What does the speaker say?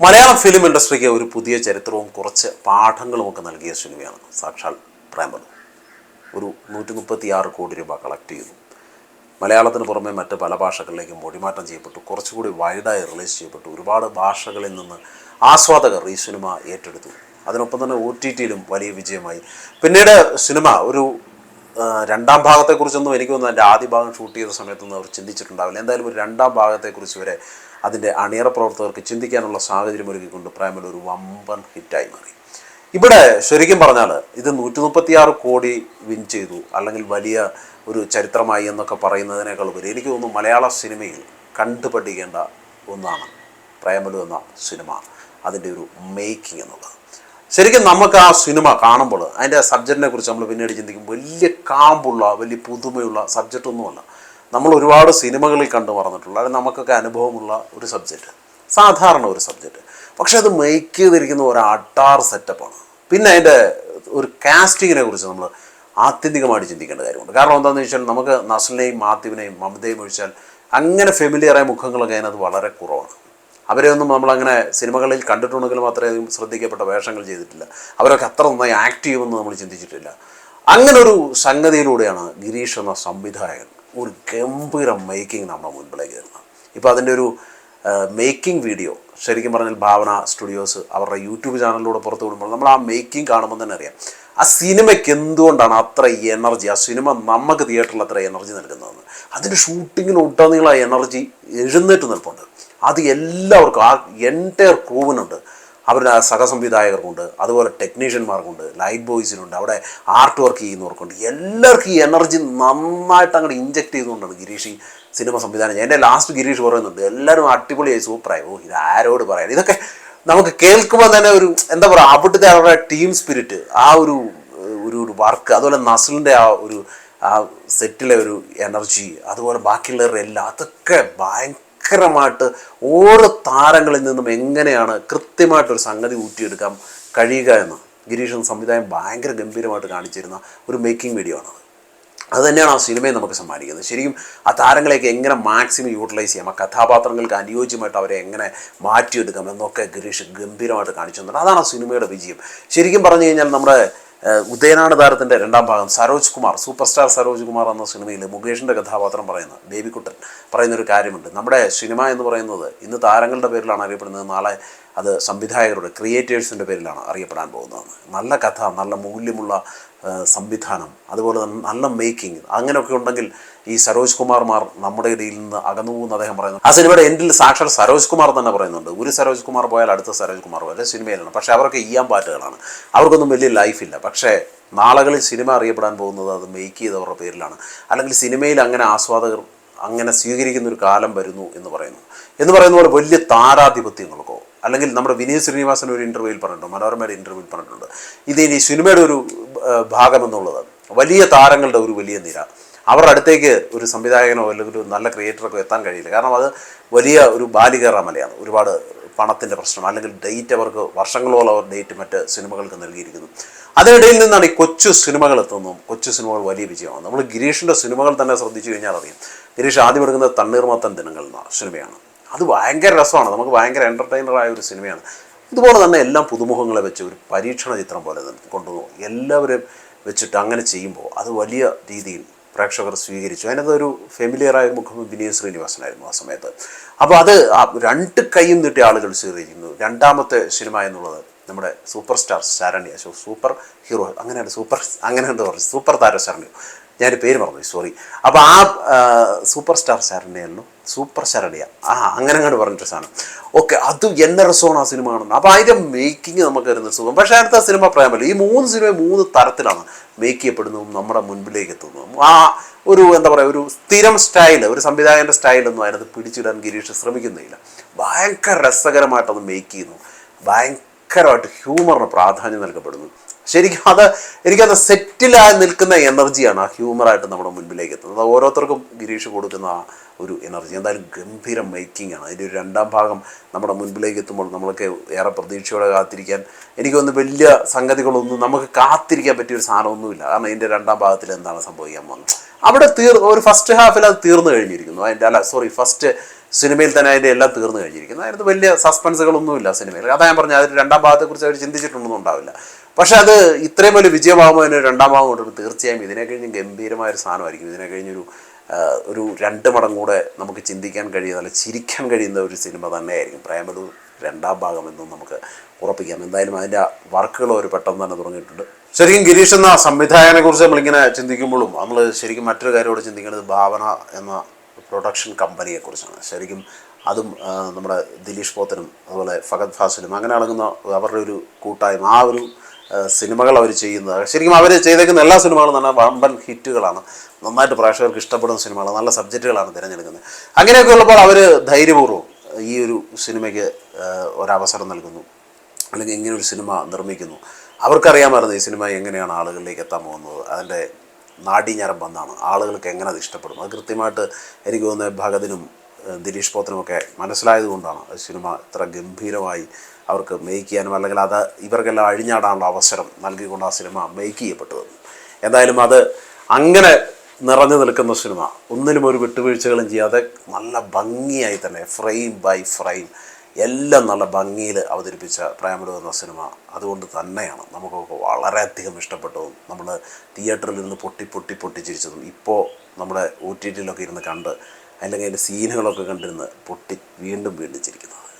Malayalam film ഇൻഡസ്ട്രിക്ക് ഒരു പുതിയ ചരിത്രവും കുറച്ച് പാഠങ്ങളും ഒക്കെ നൽകിയ സിനിമയാണ് സാക്ഷാൽ പ്രേമലു ഒരു നൂറ്റി മുപ്പത്തി ആറ് കോടി രൂപ കളക്ട് ചെയ്തു. മലയാളത്തിന് പുറമെ മറ്റ് പല ഭാഷകളിലേക്കും മൊഴിമാറ്റം ചെയ്യപ്പെട്ടു. കുറച്ചുകൂടി വൈഡായി റിലീസ് ചെയ്യപ്പെട്ടു. ഒരുപാട് ഭാഷകളിൽ നിന്ന് ആസ്വാദകർ ഈ സിനിമ ഏറ്റെടുത്തു. അതിനൊപ്പം തന്നെ ഒ ടി ടിയിലും വലിയ വിജയമായി. പിന്നീട് സിനിമ ഒരു രണ്ടാം ഭാഗത്തെക്കുറിച്ചൊന്നും എനിക്കൊന്നും അതിന്റെ ആദ്യ ഭാഗം ഷൂട്ട് ചെയ്ത സമയത്തൊന്നും അവർ ചിന്തിച്ചിട്ടുണ്ടാവില്ല. എന്തായാലും ഒരു രണ്ടാം ഭാഗത്തെക്കുറിച്ച് വരെ അതിന്റെ അണിയറ പ്രവർത്തകർക്ക് ചിന്തിക്കാനുള്ള സാഹചര്യം ഒരുക്കിക്കൊണ്ട് പ്രേമൽ ഒരു വമ്പൻ ഹിറ്റായി മാറി. ഇവിടെ ശരിക്കും പറഞ്ഞാൽ ഇത് നൂറ്റി മുപ്പത്തിയാറ് കോടി വിൻ ചെയ്തു. അല്ലെങ്കിൽ വലിയ ഒരു ചരിത്രമായി എന്നൊക്കെ പറയുന്നതിനേക്കാൾ ഉപരി എനിക്ക് തോന്നുന്നു മലയാള സിനിമയിൽ കണ്ടുപഠിക്കേണ്ട ഒന്നാണ് പ്രേമലു എന്ന സിനിമ. അതിന്റെ ഒരു മേക്കിംഗ് എന്നുള്ളത്. ശരിക്കും നമുക്ക് ആ സിനിമ കാണുമ്പോൾ അതിന്റെ സബ്ജക്റ്റിനെ കുറിച്ച് നമ്മൾ പിന്നീട് ചിന്തിക്കും. വലിയ കാമ്പുള്ള വലിയ പുതുമയുള്ള സബ്ജക്റ്റ് ഒന്നുമല്ല. നമ്മൾ ഒരുപാട് സിനിമകളിൽ കണ്ടു മറന്നിട്ടുള്ള അല്ലെങ്കിൽ നമുക്കൊക്കെ അനുഭവമുള്ള ഒരു സബ്ജക്റ്റ് സാധാരണ ഒരു സബ്ജക്റ്റ് പക്ഷെ അത് മേക്ക് ചെയ്തിരിക്കുന്ന ഒരു അട്ടാർ സെറ്റപ്പാണ് പിന്നെ അതിന്റെ ഒരു കാസ്റ്റിങ്ങിനെ കുറിച്ച് നമ്മൾ ആത്യന്തികമായിട്ട് ചിന്തിക്കേണ്ട കാര്യമുണ്ട്. കാരണം എന്താണെന്ന് വെച്ചാൽ നമുക്ക് നസ്ലിനെയും മാത്യുവിനെയും മമതയും ഒഴിച്ചാൽ അങ്ങനെ ഫെമിലിയറായ മുഖങ്ങളൊക്കെ അതിനകത്ത് വളരെ കുറവാണ്. അവരെയൊന്നും നമ്മളങ്ങനെ സിനിമകളിൽ കണ്ടിട്ടുണ്ടെങ്കിൽ മാത്രമേ അധികം ശ്രദ്ധിക്കപ്പെട്ട വേഷങ്ങൾ ചെയ്തിട്ടില്ല. അവരൊക്കെ അത്ര നന്നായി ആക്ട് ചെയ്യുമെന്ന് നമ്മൾ ചിന്തിച്ചിട്ടില്ല. അങ്ങനെ ഒരു സംഗതിയിലൂടെയാണ് ഗിരീഷ് എന്ന സംവിധായകൻ ഒരു ഗംഭീര മേക്കിംഗ് നമ്മുടെ മുൻപിലേക്ക് വരുന്നത്. ഇപ്പോൾ അതിന്റെ ഒരു മേക്കിംഗ് വീഡിയോ ശരിക്കും പറഞ്ഞാൽ ഭാവന സ്റ്റുഡിയോസ് അവരുടെ യൂട്യൂബ് ചാനലിലൂടെ പുറത്തു വിടുമ്പോൾ നമ്മൾ ആ മേക്കിംഗ് കാണുമ്പോൾ തന്നെ അറിയാം. ആ സിനിമയ്ക്ക് എന്തുകൊണ്ടാണ് അത്ര എനർജി ആ സിനിമ നമുക്ക് തിയേറ്ററിൽ അത്ര എനർജി നൽകുന്നതെന്ന്? അതിന്റെ ആ എനർജി എഴുന്നേറ്റ് നിൽപ്പുണ്ട്. അത് എല്ലാവർക്കും ആ എന്റയർ ക്രൂവിനുണ്ട് അവരുടെ സഹസംവിധായകർക്കുണ്ട് അതുപോലെ ടെക്നീഷ്യന്മാർക്കുണ്ട് ലൈറ്റ് ബോയ്സിനുണ്ട് അവിടെ ആർട്ട് വർക്ക് ചെയ്യുന്നവർക്കുണ്ട്. എല്ലാവർക്കും ഈ എനർജി നന്നായിട്ട് അങ്ങോട്ട് ഇഞ്ചെക്ട് ചെയ്തുകൊണ്ടാണ് ഗിരീഷ് ഈ സിനിമ സംവിധാനം. എന്റെ ലാസ്റ്റ് ഗിരീഷ് പറയുന്നുണ്ട് എല്ലാവരും അടിപൊളിയായി സൂപ്പറായി ഓ ഇത് ആരോട് പറയാൻ? ഇതൊക്കെ നമുക്ക് കേൾക്കുമ്പോൾ തന്നെ ഒരു എന്താ പറയുക അവിടുത്തെ അവരുടെ ടീം സ്പിരിറ്റ് ആ ഒരു ഒരു ഒരു വർക്ക് അതുപോലെ നസലിന്റെ ആ ഒരു ആ സെറ്റിലെ ഒരു എനർജി അതുപോലെ ബാക്കിയുള്ളവരുടെ എല്ലാം അതൊക്കെ ഭയങ്കരമായിട്ട് ഓരോ താരങ്ങളിൽ നിന്നും എങ്ങനെയാണ് കൃത്യമായിട്ടൊരു സംഗതി ഊറ്റിയെടുക്കാൻ കഴിയുക എന്ന് ഗിരീഷൻ സംവിധാനം ഭയങ്കര ഗംഭീരമായിട്ട് കാണിച്ചിരുന്ന ഒരു മേക്കിംഗ് വീഡിയോ ആണത്. അത് തന്നെയാണ് ആ സിനിമയെ നമുക്ക് സമ്മാനിക്കുന്നത്. ശരിക്കും ആ താരങ്ങളെയൊക്കെ എങ്ങനെ മാക്സിമം യൂട്ടിലൈസ് ചെയ്യാം ആ കഥാപാത്രങ്ങൾക്ക് അനുയോജ്യമായിട്ട് അവരെ എങ്ങനെ മാറ്റിയെടുക്കാം എന്നൊക്കെ ഗിരീഷ് ഗംഭീരമായിട്ട് കാണിച്ചു തന്നിട്ടുണ്ട്. അതാണ് ആ സിനിമയുടെ വിജയം. ശരിക്കും പറഞ്ഞു കഴിഞ്ഞാൽ നമ്മുടെ ഉദയനാട് താരത്തിന്റെ രണ്ടാം ഭാഗം സരോജ് കുമാർ സൂപ്പർ സ്റ്റാർ സരോജ് കുമാർ എന്ന സിനിമയിൽ മുകേഷിന്റെ കഥാപാത്രം പറയുന്ന. ബേബിക്കുട്ടൻ പറയുന്നൊരു കാര്യമുണ്ട്. നമ്മുടെ സിനിമ എന്ന് പറയുന്നത് ഇന്ന് താരങ്ങളുടെ പേരിലാണ് അറിയപ്പെടുന്നത്. നാളെ അത് സംവിധായകരുടെ ക്രിയേറ്റേഴ്സിന്റെ പേരിലാണ് അറിയപ്പെടാൻ പോകുന്നത്. നല്ല കഥ നല്ല മൂല്യമുള്ള സംവിധാനം അതുപോലെ തന്നെ നല്ല മേക്കിംഗ് അങ്ങനെയൊക്കെ ഉണ്ടെങ്കിൽ ഈ സരോജ് കുമാർമാർ നമ്മുടെ ഇടയിൽ നിന്ന് അകന്നു പോകുന്ന അദ്ദേഹം പറയുന്നു. ആ സിനിമയുടെ എൻഡിൽ സാക്ഷാൽ സരോജ് കുമാർ തന്നെ പറയുന്നുണ്ട്. ഒരു സരോജ് കുമാർ പോയാൽ അടുത്ത സരോജ് കുമാർ പോലെ സിനിമയിലാണ്. പക്ഷേ അവരൊക്കെ ഈയാൻ പാട്ടുകളാണ് അവർക്കൊന്നും വലിയ ലൈഫില്ല പക്ഷേ നാളുകളിൽ സിനിമ അറിയപ്പെടാൻ പോകുന്നത് അത് മേക്ക് ചെയ്തവരുടെ പേരിലാണ്. അല്ലെങ്കിൽ സിനിമയിൽ അങ്ങനെ ആസ്വാദകർ അങ്ങനെ സ്വീകരിക്കുന്ന ഒരു കാലം വരുന്നു എന്ന് പറയുന്നു. എന്ന് പറയുന്ന പോലെ വലിയ താരാധിപത്യങ്ങൾക്കോ അല്ലെങ്കിൽ നമ്മുടെ വിനീത് ശ്രീനിവാസൻ ഒരു ഇന്റർവ്യൂവിൽ പറഞ്ഞിട്ടുണ്ട് മനോരമയുടെ ഇന്റർവ്യൂവിൽ പറഞ്ഞിട്ടുണ്ട്. ഇത് ഇനി സിനിമയുടെ ഒരു ഏഹ്, ഭാഗം എന്നുള്ളത് വലിയ താരങ്ങളുടെ ഒരു വലിയ നിര. അവരുടെ അടുത്തേക്ക് ഒരു സംവിധായകനോ അല്ലെങ്കിൽ ഒരു നല്ല ക്രിയേറ്ററൊക്കെ എത്താൻ കഴിയില്ല. കാരണം അത് വലിയ ഒരു ബാലികേറ മലയാണ്. ഒരുപാട് പണത്തിന്റെ പ്രശ്നം അല്ലെങ്കിൽ ഡേറ്റ് അവർക്ക് വർഷങ്ങളോളം അവർ ഡേറ്റ് മറ്റ് സിനിമകൾക്ക് നൽകിയിരിക്കുന്നു. അതിനിടയിൽ നിന്നാണ് ഈ കൊച്ചു സിനിമകൾ എത്തുന്നതും കൊച്ചു സിനിമകൾ വലിയ വിജയമാണ് നമ്മൾ ഗിരീഷിന്റെ സിനിമകൾ തന്നെ ശ്രദ്ധിച്ചു കഴിഞ്ഞാൽ അറിയാം. ഗിരീഷ് ആദ്യം എടുക്കുന്നത് തണ്ണീർമത്തൻ ദിനങ്ങൾ എന്ന സിനിമയാണ്. അത് ഭയങ്കര രസമാണ്. നമുക്ക് ഭയങ്കര എന്റർടൈനറായ ഒരു സിനിമയാണ്. ഇതുപോലെ തന്നെ എല്ലാം പുതുമുഖങ്ങളെ വെച്ച് ഒരു പരീക്ഷണ ചിത്രം പോലെ കൊണ്ടുപോകും എല്ലാവരും വെച്ചിട്ട് അങ്ങനെ ചെയ്യുമ്പോൾ അത് വലിയ രീതിയിൽ പ്രേക്ഷകർ സ്വീകരിച്ചു. അതിനകത്ത് ഒരു ഫെമിലിയറായ മുഖം വിനീത് ശ്രീനിവാസനായിരുന്നു ആ സമയത്ത്. അപ്പോൾ അത് രണ്ട് കൈയും നീട്ടി ആളുകൾ സ്വീകരിക്കുന്നു രണ്ടാമത്തെ സിനിമ എന്നുള്ളത് നമ്മുടെ super star Saranya. So super hero അങ്ങനെയാണ് സൂപ്പർ അങ്ങനെയുണ്ട് പറഞ്ഞു സൂപ്പർ താര ശരണ്യോ ഞാൻ പേര് പറഞ്ഞു സോറി അപ്പോൾ ആ സൂപ്പർ സ്റ്റാർ ശരണ്യല്ലോ സൂപ്പർ ശരണിയ. ആ അങ്ങനെ അങ്ങോട്ട് പറഞ്ഞിട്ട് സാധനം. ഓക്കെ അത് എന്നെ രസമാണ് ആ സിനിമ കാണുന്നത് അപ്പോൾ അതിന്റെ മേക്കിംഗ് നമുക്ക് വരുന്ന സുഖം. പക്ഷേ അടുത്ത സിനിമ പ്രേമല്ല ഈ മൂന്ന് സിനിമ മൂന്ന് തരത്തിലാണ് മേക്ക് ചെയ്യപ്പെടുന്നതും നമ്മുടെ മുൻപിലേക്ക് എത്തുന്നതും. ആ ഒരു എന്താ പറയുക ഒരു സ്ഥിരം സ്റ്റൈൽ ഒരു സംവിധായകന്റെ സ്റ്റൈലൊന്നും അതിനകത്ത് പിടിച്ചിടാൻ ഗിരീഷ് ശ്രമിക്കുന്നില്ല. ഭയങ്കര രസകരമായിട്ടത് മേക്ക് ചെയ്യുന്നു. ഭയങ്കരമായിട്ട് ഹ്യൂമറിന് പ്രാധാന്യം നൽകപ്പെടുന്നു. ശരിക്കും അത് എനിക്കത് സെറ്റിലായി നിൽക്കുന്ന എനർജിയാണ് ആ ഹ്യൂമറായിട്ട് നമ്മുടെ മുൻപിലേക്ക് എത്തുന്നത് ഓരോരുത്തർക്കും ഗിരീഷ് കൊടുക്കുന്ന ആ ഒരു എനർജി. എന്തായാലും ഗംഭീരം മേക്കിംഗ് ആണ്. അതിന്റെ ഒരു രണ്ടാം ഭാഗം നമ്മുടെ മുൻപിലേക്ക് എത്തുമ്പോൾ നമ്മളൊക്കെ ഏറെ പ്രതീക്ഷയോടെ കാത്തിരിക്കാൻ എനിക്കൊന്ന് വലിയ സംഗതികളൊന്നും നമുക്ക് കാത്തിരിക്കാൻ പറ്റിയ ഒരു സാധനമൊന്നുമില്ല. കാരണം ഇതിന്റെ രണ്ടാം ഭാഗത്തിൽ എന്താണ് സംഭവിക്കാൻ പോകുന്നത്? അവിടെ തീർ ഒരു ഫസ്റ്റ് ഹാഫിൽ അത് തീർന്നു കഴിഞ്ഞിരിക്കുന്നു. അതിന്റെ അല്ല സോറി ഫസ്റ്റ് സിനിമയിൽ തന്നെ അതിന്റെ എല്ലാം തീർന്നു കഴിഞ്ഞിരിക്കുന്നു. അതിനകത്ത് വലിയ സസ്പെൻസുകളൊന്നുമില്ല സിനിമയിൽ. അതാ ഞാൻ പറഞ്ഞു അതിന്റെ രണ്ടാം ഭാഗത്തെക്കുറിച്ച് അവർ ചിന്തിച്ചിട്ടൊന്നും ഉണ്ടാവില്ല. പക്ഷെ അത് ഇത്രയും വലിയ വിജയമാകുമ്പോൾ അതിന് രണ്ടാം ഭാഗം കൊണ്ടൊരു തീർച്ചയായും ഇതിനെ കഴിഞ്ഞ് ഗംഭീരമായ ഒരു സാധനമായിരിക്കും. ഇതിനെ കഴിഞ്ഞൊരു ഒരു രണ്ട് മടം കൂടെ നമുക്ക് ചിന്തിക്കാൻ കഴിയുന്ന അല്ല ചിരിക്കാൻ കഴിയുന്ന ഒരു സിനിമ തന്നെയായിരിക്കും. പ്രേമലു രണ്ടാം ഭാഗം എന്നും നമുക്ക് ഉറപ്പിക്കാം. എന്തായാലും അതിന്റെ വർക്കുകൾ ഒരു പെട്ടെന്ന് തന്നെ തുടങ്ങിയിട്ടുണ്ട്. ശരിക്കും ഗിരീഷ് എന്ന സംവിധായകനെ കുറിച്ച് നമ്മളിങ്ങനെ ചിന്തിക്കുമ്പോഴും നമ്മൾ ശരിക്കും മറ്റൊരു കാര്യമോട് ചിന്തിക്കുന്നത് ഭാവന എന്ന പ്രൊഡക്ഷൻ കമ്പനിയെക്കുറിച്ചാണ് ശരിക്കും അതും നമ്മുടെ ദിലീഷ് പോത്തനും അതുപോലെ ഫഗത് ഫാസിലും അങ്ങനെ അടങ്ങുന്ന അവരുടെ ഒരു കൂട്ടായ്മ ആ ഒരു സിനിമകൾ അവർ ചെയ്യുന്നത്. ശരിക്കും അവർ ചെയ്തേക്കുന്ന എല്ലാ സിനിമകളും തന്നെ വമ്പൻ ഹിറ്റുകളാണ്. നന്നായിട്ട് പ്രേക്ഷകർക്ക് ഇഷ്ടപ്പെടുന്ന സിനിമകൾ നല്ല സബ്ജക്റ്റുകളാണ് തിരഞ്ഞെടുക്കുന്നത്. അങ്ങനെയൊക്കെ ഉള്ളപ്പോൾ അവർ ധൈര്യപൂർവം ഈ ഒരു സിനിമയ്ക്ക് ഒരവസരം നൽകുന്നു. അല്ലെങ്കിൽ ഇങ്ങനെ ഒരു സിനിമ നിർമ്മിക്കുന്നു. അവർക്കറിയാമായിരുന്നു ഈ സിനിമ എങ്ങനെയാണ് ആളുകളിലേക്ക് എത്താൻ പോകുന്നത്. അതിന്റെ നാഡീഞരമ്പ് എന്താണ് ആളുകൾക്ക് എങ്ങനെ അത് ഇഷ്ടപ്പെടും അത് കൃത്യമായിട്ട് എനിക്ക് തോന്നുന്നത് ഭഗതിനും ദിലീഷ് പോത്തനുമൊക്കെ മനസ്സിലായതുകൊണ്ടാണ് സിനിമ ഇത്ര ഗംഭീരമായി അവർക്ക് മേക്ക് ചെയ്യാനും അല്ലെങ്കിൽ അത് ഇവർക്കെല്ലാം അഴിഞ്ഞാടാനുള്ള അവസരം നൽകിക്കൊണ്ട് ആ സിനിമ മേക്ക് ചെയ്യപ്പെട്ടത് എന്തായാലും അത് അങ്ങനെ നിറഞ്ഞു നിൽക്കുന്ന സിനിമ. ഒന്നിലും ഒരു വിട്ടുവീഴ്ചകളും ചെയ്യാതെ നല്ല ഭംഗിയായി തന്നെ ഫ്രെയിം ബൈ ഫ്രെയിം എല്ലാം നല്ല ഭംഗിയിൽ അവതരിപ്പിച്ച പ്രേമലു എന്ന സിനിമ അതുകൊണ്ട് തന്നെയാണ് നമുക്കൊക്കെ വളരെയധികം ഇഷ്ടപ്പെട്ടതും നമ്മൾ തിയേറ്ററിൽ നിന്ന് പൊട്ടി പൊട്ടി പൊട്ടിച്ചിരിച്ചതും ഇപ്പോൾ നമ്മുടെ ഒ ടി ടിയിലൊക്കെ ഇരുന്ന് കണ്ട് അല്ലെങ്കിൽ അതിന്റെ സീനുകളൊക്കെ കണ്ടിരുന്ന് പൊട്ടി വീണ്ടും വീണ്ടും ചിരിക്കുന്നത്.